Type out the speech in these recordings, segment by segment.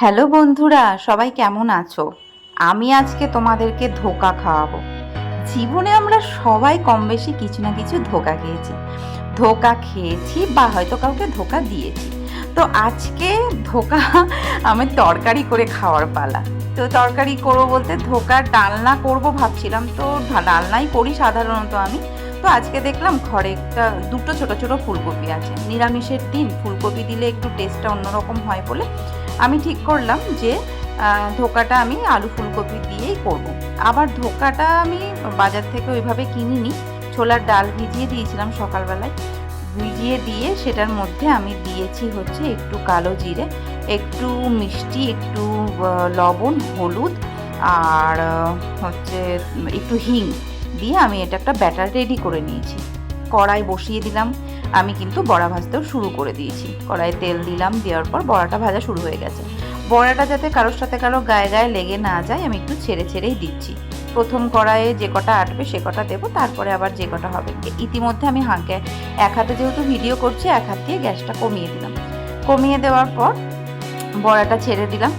Hello বন্ধুরা, সবাই কেমন আছো? আমি আজকে তোমাদেরকে ধোকা খাওয়াবো। জীবনে আমরা সবাই কম বেশি কিছু না কিছু ধোকা খেয়েছি। ধোকা খেয়েছি বা হয়তো কাউকে ধোকা দিয়েছি। তো আজকে ধোকা আমি তরকারি করে খাওয়ার পালা। তো তরকারি করব বলতে ধোকার ডালনা করব ভাবছিলাম। তো ডালনাই করি সাধারণত আমি। তো আজকে দেখলাম ঘরে একটা দুটো ছোট ছোট ফুলকপি আছে। নিরামিষের দিন ফুলকপি দিলে একটু টেস্টটা অন্যরকম হয় বলে আমি ঠিক করলাম যে ধোকাটা আমি আলু ফুলকপি দিয়েই করব। আবার ধোকাটা আমি বাজার থেকে ওইভাবে কিনিনি। ছোলার ডাল ভিজিয়ে দিয়েছিলাম সকালবেলায়। ভিজিয়ে দিয়ে সেটার মধ্যে আমি দিয়েছি হচ্ছে একটু কালো জিরে, একটু মিষ্টি, একটু লবণ, হলুদ আর হচ্ছে, একটু হিং দিয়ে আমি এটা একটা ব্যাটার রেডি করে নিয়েছি। কড়াই বসিয়ে দিলাম। আমি কিন্তু বড়া ভাজতেও শুরু করে দিয়েছি। কড়াইয়ে তেল দিলাম, দেওয়ার পর বড়াটা ভাজা শুরু হয়ে গেছে। বড়াটা যাতে কারোর সাথে কারও গায়ে গায়ে লেগে না যায়, আমি একটু ছেড়ে ছেড়েই দিচ্ছি। প্রথম কড়াইয়ে যে কটা আটবে সে কটা দেবো, তারপরে আবার যে কটা হবে। ইতিমধ্যে আমি হাঁকে, এক হাতে যেহেতু ভিডিও করছি, এক হাত দিয়ে গ্যাসটা কমিয়ে দিলাম। কমিয়ে দেওয়ার পর বড়াটা ছেড়ে দিলাম।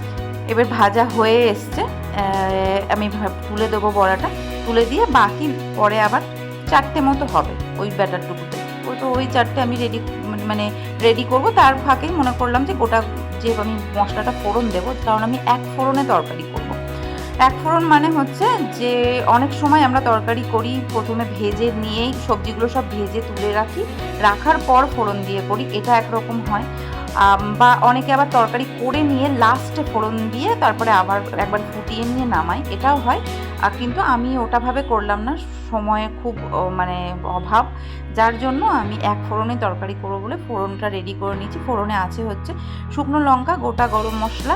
এবার ভাজা হয়ে এসছে। আমি তুলে দেবো বড়াটা। তুলে দিয়ে বাকি পরে আবার চারটে মতো হবে ওই ব্যাটারটুকুতে। ও তো ওই চারটে আমি রেডি মানে রেডি করব। তার ফাঁকেই মনে করলাম যে গোটা যে আমি মশলাটা ফোড়ন দেবো, কারণ আমি এক ফোড়নে তরকারি করব। এক ফোড়ন মানে হচ্ছে যে অনেক সময় আমরা তরকারি করি, প্রথমে ভেজে নিয়েই সবজিগুলো সব ভেজে তুলে রাখি। রাখার পর ফোড়ন দিয়ে করি, এটা একরকম হয়। বা অনেকে আবার তরকারি করে নিয়ে লাস্টে ফোড়ন দিয়ে তারপরে আবার একবার ফুটিয়ে নিয়ে নামাই, এটাও হয়। আর কিন্তু আমি ওটাভাবে করলাম না, সময়ে খুব মানে অভাব। যার জন্য আমি এক ফোড়নে তরকারি করব বলে ফোড়নটা রেডি করে নিয়েছি। ফোড়নে আছে হচ্ছে শুকনো লঙ্কা, গোটা গরম মশলা।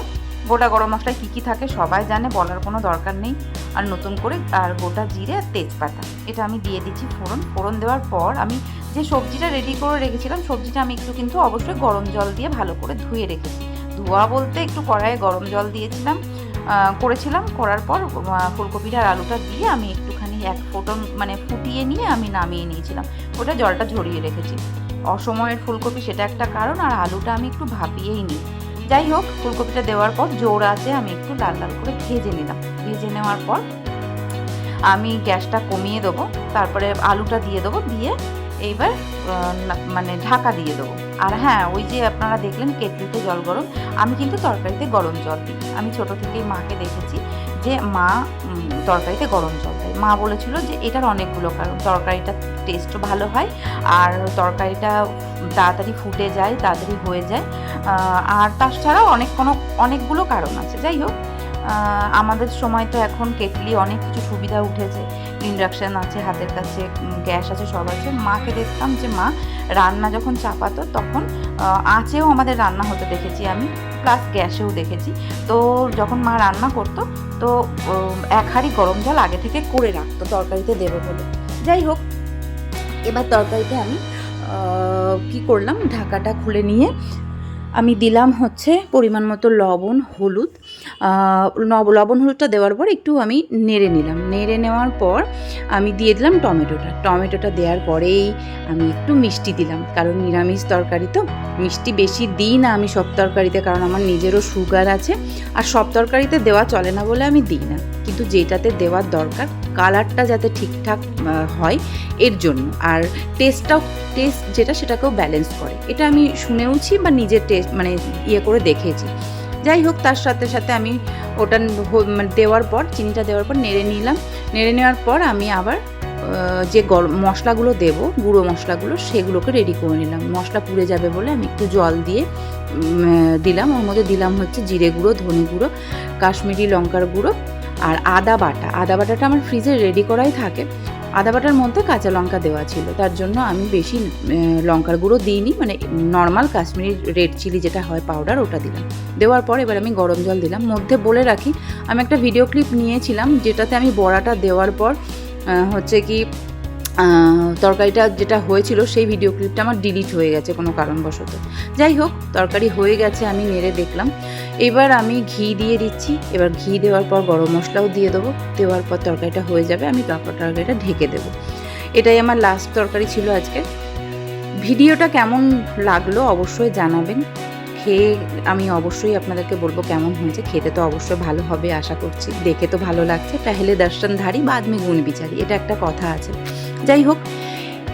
গোটা গরম মশলায় কী কী থাকে সবাই জানে, বলার কোনো দরকার নেই। আর নতুন করে আর গোটা জিরে আর তেজপাতা। এটা আমি দিয়ে দিচ্ছি ফোড়ন। ফোড়ন দেওয়ার পর আমি যে সবজিটা রেডি করে রেখেছিলাম, সবজিটা আমি একটু কিন্তু অবশ্যই গরম জল দিয়ে ভালো করে ধুয়ে রেখেছি। ধোয়া বলতে একটু কড়াইয়ে গরম জল দিয়েছিলাম করেছিলাম। করার পর ফুলকপিটা আর আলুটা দিয়ে আমি একটুখানি এক ফোটন মানে ফুটিয়ে নিয়ে আমি নামিয়ে নিয়েছিলাম। ওটা জলটা ঝরিয়ে রেখেছি। অসময়ের ফুলকপি সেটা একটা কারণ, আর আলুটা আমি একটু ভাপিয়েই নিই। যাই হোক, ফুলকপিটা দেওয়ার পর জোর আছে, আমি একটু লাল লাল করে ভেজে নিলাম। ভেজে নেওয়ার পর আমি গ্যাসটা কমিয়ে দেবো, তারপরে আলুটা দিয়ে দেবো, দিয়ে এইবার মানে ঢাকা দিয়ে দেবো। আর হ্যাঁ ওই যে আপনারা দেখলেন কেটলিতে জল গরম, আমি কিন্তু তরকারিতে গরম জল দিই। আমি ছোট থেকেই মাকে দেখেছি যে, মা তরকারিতে গরম জল দেয়। মা বলেছিল যে, এটার অনেকগুলো কারণ। তরকারিটা টেস্টও ভালো হয়, আর তরকারিটা তাড়াতাড়ি ফুটে যায়, তাড়াতাড়ি হয়ে যায়। আর তাছাড়াও অনেক কোনো, অনেকগুলো কারণ আছে। যাই হোক আমাদের সময় তো এখন কেটলি অনেক কিছু সুবিধা উঠেছে। ইন্ডাকশান আছে, হাতের কাছে গ্যাস আছে, সব আছে। মাকে দেখতাম যে, মা, রান্না যখন চাপাতো তখন আঁচেও আমাদের রান্না হতে দেখেছি আমি প্লাস গ্যাসেও দেখেছি। তো যখন মা রান্না করতো, তো এক হাঁড়ি গরম জল আগে থেকে করে রাখতো তরকারিতে দেবে বলে। যাই হোক, এবার তরকারিতে আমি কি করলাম? ঢাকাটা খুলে নিয়ে আমি দিলাম হচ্ছে পরিমাণ মতো লবণ, হলুদ। লবণ, হলুদটা দেওয়ার পর একটু আমি নেড়ে নিলাম। নেড়ে নেওয়ার পর আমি দিয়ে দিলাম টমেটোটা। টমেটোটা দেওয়ার পরেই আমি একটু মিষ্টি দিলাম, কারণ নিরামিষ তরকারি তো। মিষ্টি বেশি দিই না আমি সব তরকারিতে, কারণ আমার নিজেরও সুগার আছে। আর সব তরকারিতে দেওয়া চলে না বলে আমি দিই না। কিন্তু যেটাতে দেওয়ার দরকার কালারটা যাতে ঠিকঠাক হয় এর জন্য। আর টেস্টটাও টেস্ট যেটা সেটাকেও ব্যালেন্স করে। এটা আমি শুনেওছি বা নিজের টেস্ট মানে ইয়ে করে দেখেছি। যাই হোক, তার সাথে সাথে আমি ওটা মানে দেওয়ার পর, চিনিটা দেওয়ার পর নেড়ে নিলাম। নেড়ে নেওয়ার পর আমি আবার যে গরম মশলাগুলো দেব, গুঁড়ো মশলাগুলো, সেগুলোকে রেডি করে নিলাম। মশলা পুড়ে যাবে বলে আমি একটু জল দিয়ে দিলাম। ওর মধ্যে দিলাম হচ্ছে জিরে গুঁড়ো, ধনে গুঁড়ো, কাশ্মীরি লঙ্কার গুঁড়ো আর আদা বাটা। আদা বাটাটা আমার ফ্রিজে রেডি করাই থাকে। আদা বাটার মধ্যে কাঁচা লঙ্কা দেওয়া ছিল। তার জন্য আমি বেশি লঙ্কার গুঁড়ো দিইনি। মানে নর্মাল কাশ্মীরি রেড চিলি যেটা হয় পাউডার ওটা দিলাম। দেওয়ার পর এবার আমি গরম জল দিলাম। মধ্যে বলে রাখি, আমি একটা ভিডিও ক্লিপ নিয়েছিলাম, যেটাতে আমি বড়াটা দেওয়ার পর হচ্ছে কি তরকারিটা যেটা হয়েছিল সেই ভিডিও ক্লিপটা আমার ডিলিট হয়ে গেছে কোনো কারণবশত। যাই হোক, তরকারি হয়ে গেছে, আমি নেড়ে দেখলাম। এবার আমি ঘি দিয়ে দিচ্ছি। এবার ঘি দেওয়ার পর গরম মশলাও দিয়ে দেবো। দেওয়ার পর তরকারিটা হয়ে যাবে, আমি তারপর তরকারিটা ঢেকে দেবো। এটাই আমার লাস্ট তরকারি ছিল আজকে। ভিডিওটা কেমন লাগল অবশ্যই জানাবেন। খেয়ে আমি অবশ্যই আপনাদেরকে বলব কেমন হয়েছে। খেতে তো অবশ্যই ভালো হবে, আশা করছি। দেখে তো ভালো লাগছে। পেহলে দর্শনধারী, বাদ মে গুণ বিচারি। এটা একটা কথা আছে। যাই হোক,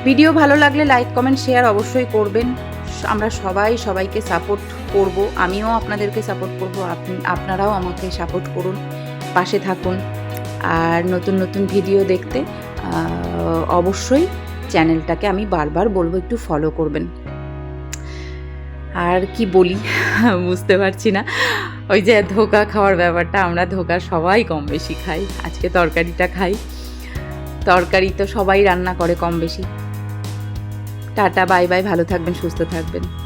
ভিডিও ভালো লাগলে লাইক, কমেন্ট, শেয়ার অবশ্যই করবেন। আমরা সবাই সবাইকে সাপোর্ট করব। আমিও আপনাদেরকে সাপোর্ট করব। আপনি- আপনারাও আমাকে সাপোর্ট করুন, পাশে থাকুন। আর নতুন নতুন ভিডিও দেখতে অবশ্যই চ্যানেলটাকে আমি বারবার বলব, একটু ফলো করবেন। আর কি বলি? বুঝতে পারছি না। ওই যে ধোকা খাওয়ার ব্যাপারটা, আমরা ধোকা সবাই কম বেশি খাই। আজকে তরকারিটা খাই। তরকারি তো সবাই রান্না করে কম বেশি। টাটা, বাই বাই, ভালো থাকবেন, সুস্থ থাকবেন।